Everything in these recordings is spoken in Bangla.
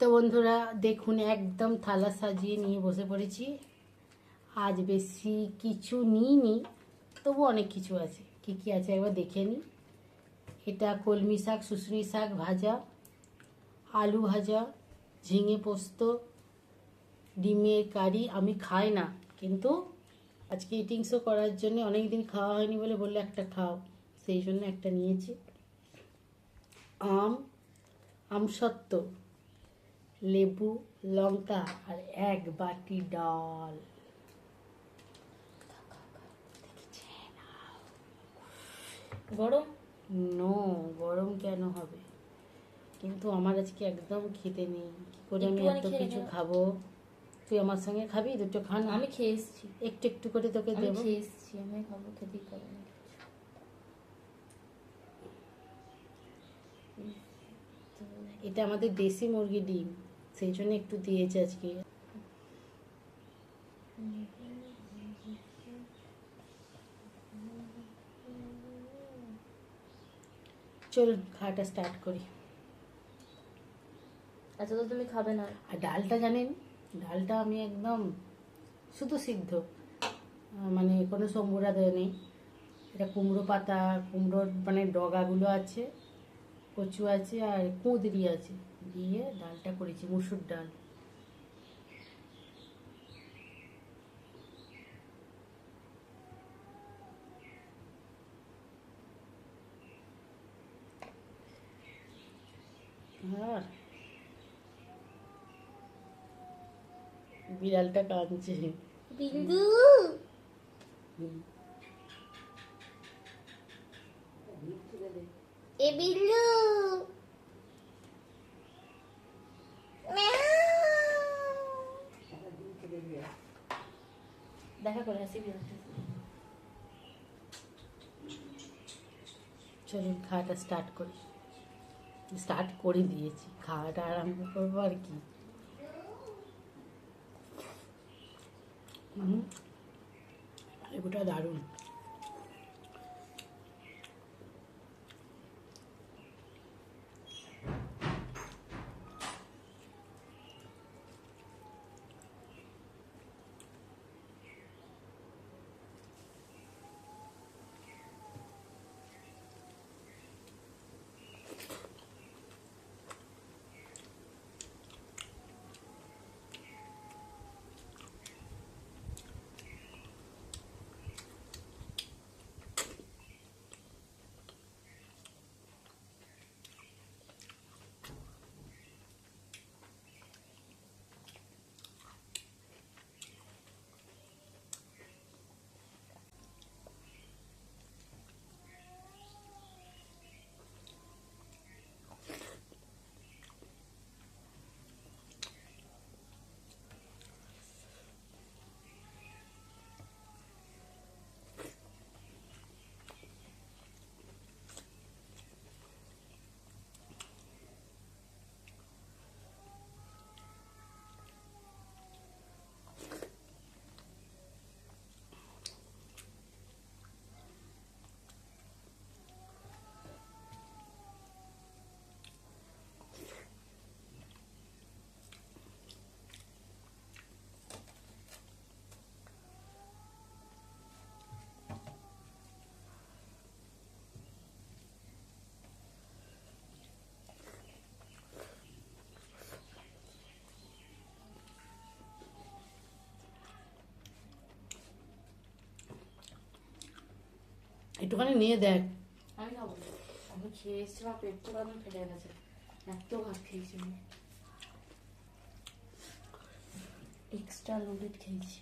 তো বন্ধুরা, দেখুন, একদম থালা সাজিয়ে নিয়ে বসে পড়েছি। আজ বেশি কিছু নিইনি, তবু অনেক কিছু আছে। কি কি আছে একবার দেখে নিই। এটা কলমি শাক, শুশনি শাক ভাজা, আলু ভাজা, ঝিঙে পোস্ত, ডিমের কারি। আমি খাই না, কিন্তু আজকে ইটিংসও করার জন্য অনেক দিন খাওয়া হয়নি বলে বললে একটা খাও। সেই জন্য একটা নিয়েছি। আম আমসত্ত্ব লেবু লঙ্কা আর এক বাটি ডাল। গরম? নো গরম কেন হবে? কিন্তু আমার আজকে একদম খেতে নেই। কি করে আমি এত কিছু খাব? তুই আমার সঙ্গে খাবি? দুটো খান আমি খেয়ে এসেছি। একটু একটু করে তোকে দেবো। খেয়ে এসেছি। আমি খাব খেতেই পারব না এটা আমাদের দেশি মুরগি ডিম। সেই জন্য একটু দিয়েছে আজকে। চল খাওয়াটা স্টার্ট করি। আচ্ছা তো তুমি খাবে না? আর ডালটা জানেন ডালটা আমি একদম শুধু সিদ্ধ। মানে কোনো সম্বুরা দেয় নেই। এটা কুমড়ো পাতা কুমড়োর মানে ডগাগুলো আছে। কচু আছে আর কুঁদরি আছে। দিয়ে ডালটা করেছি মুসুর ডাল। আর বিড়ালটা কাঁদছে। বিন্দু। এ দেখা করে আসি চলুন খাওয়াটা স্টার্ট করি। স্টার্ট করে দিয়েছি। খাওয়াটা আরম্ভ করব আর কি। হুম লেবুটা দারুণ। একটুখানি নিয়ে দেখ। আমি খাব। আমি খেয়ে এসেছি আমার পেট পুরো একদম ফেটে গেছে। এত ভাত খেয়েছি আমি। এক্সট্রা লোডেড খেয়েছি।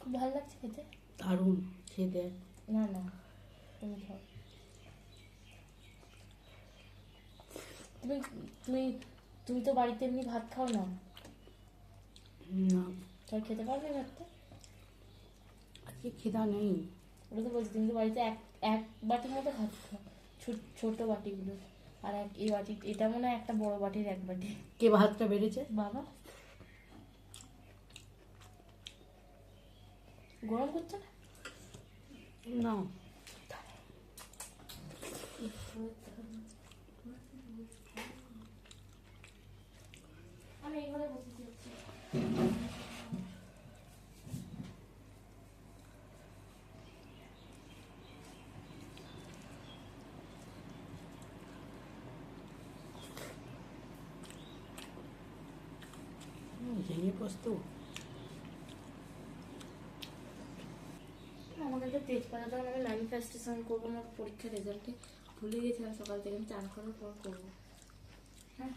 খুব ভালো লাগছে খেতে? দারুণ খেয়ে দেখ। না না তুমি খাও। তুমি তুমি তুমি তো বাড়িতে এমনি ভাত খাও না? না। তাই খেতে পারবে ভাতটা? আজকে খিদা নেই। ওটা তো বলছি তুমি তো বাড়িতে এক এক বাটির মতো খাও। ছোট ছোট বাটিগুলো। আর এক এই বাটি এটা মনে হয় একটা বড় বাটির এক বাটি। কে ভাতটা বেড়েছে? বাবা। গরম করছে না? না। আমি এই ঘরে বসে ম্যানিফেস্টেশন করব পরীক্ষার রেজাল্টে ভুলে গেছিলাম সকাল থেকে আমি চান করার পর করব। হ্যাঁ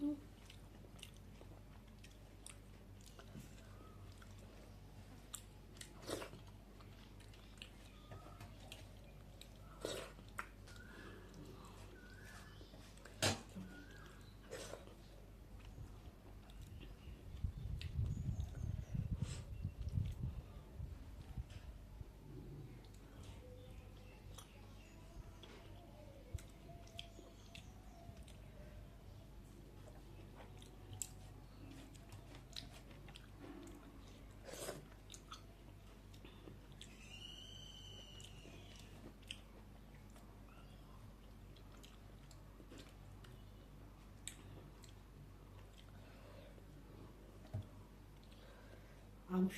you. আম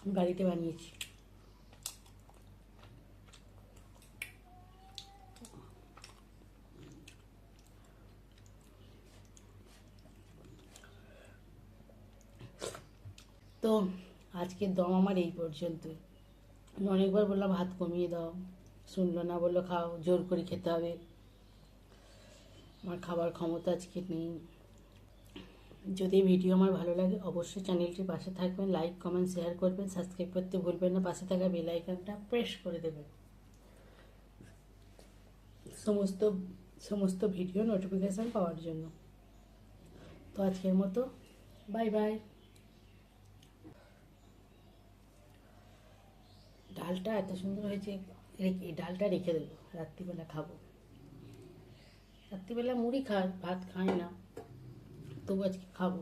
আমি বাড়িতে বানিয়েছি। তো আজকের দম আমার এই পর্যন্তই। আমি অনেকবার বললাম, ভাত কমিয়ে দাও। শুনলো না, বলল, খাও, জোর করে খেতে হবে। আমার খাবার ক্ষমতা আজকে নেই। যদি ভিডিও আমার ভালো লাগে, অবশ্যই চ্যানেলটির পাশে থাকবেন লাইক কমেন্ট শেয়ার করবেন সাবস্ক্রাইব করতে ভুলবেন না, পাশে থাকা বেল আইকনটা প্রেস করে দেবেন। সমস্ত সমস্ত ভিডিও নোটিফিকেশান পাওয়ার জন্য। তো আজকের মতো বাই বাই ডালটা এত সুন্দর হয়েছে, রেখে, ডালটা রেখে দেবো, রাত্রিবেলা খাব। রাত্রিবেলা মুড়ি খায় ভাত খায় না। তবু আজকে খাব